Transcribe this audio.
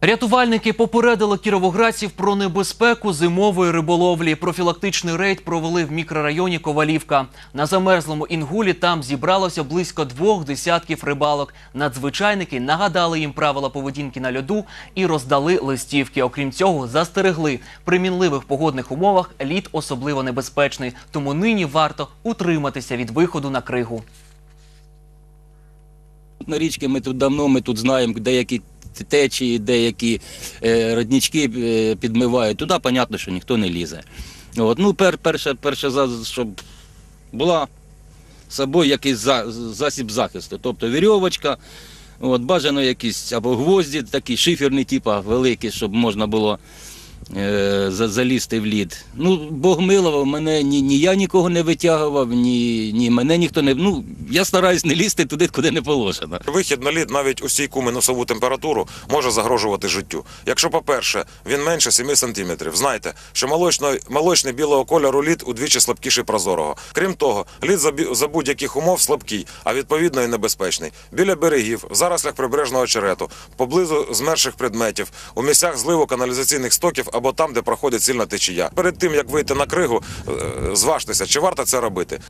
Рятувальники попередили кіровоградців про небезпеку зимової риболовлі. Профілактичний рейд провели в мікрорайоні Ковалівка. На замерзлому інгулі там зібралося близько двох десятків рибалок. Надзвичайники нагадали їм правила поведінки на льоду і роздали листівки. Окрім цього, застерегли при мінливих погодних умовах лід особливо небезпечний, тому нині варто утриматися від виходу на кригу. На річки ми тут давно, ми тут знаємо, деякі течії, деякі е, роднички е, підмивають. Туди, понятно, що ніхто не лізе. От, ну, пер, перше, перше, щоб була з собою якийсь за, засіб захисту. Тобто вірьовочка, от, бажано якісь або гвозді, такі шиферні, типа великі, щоб можна було залізти в лід. Ну, Бог милував, мене ні, ні я нікого не витягував, ні, ні мене ніхто не. Ну, я стараюсь не лізти туди, куди не положено. Вихід на лід навіть у стійку мінусову температуру може загрожувати життю. Якщо, по-перше, він менше 7 сантиметрів, знайте, що молочний, молочний білого кольору лід удвічі слабкіший прозорого. Крім того, лід за, за будь-яких умов слабкий, а відповідно і небезпечний. Біля берегів, в зарослях прибережного очерету, поблизу змерших предметів, у місцях зливу каналізаційних стоків або там, де проходить сильна течія. Перед тим як вийти на кригу, е, зважтеся, чи варто це робити.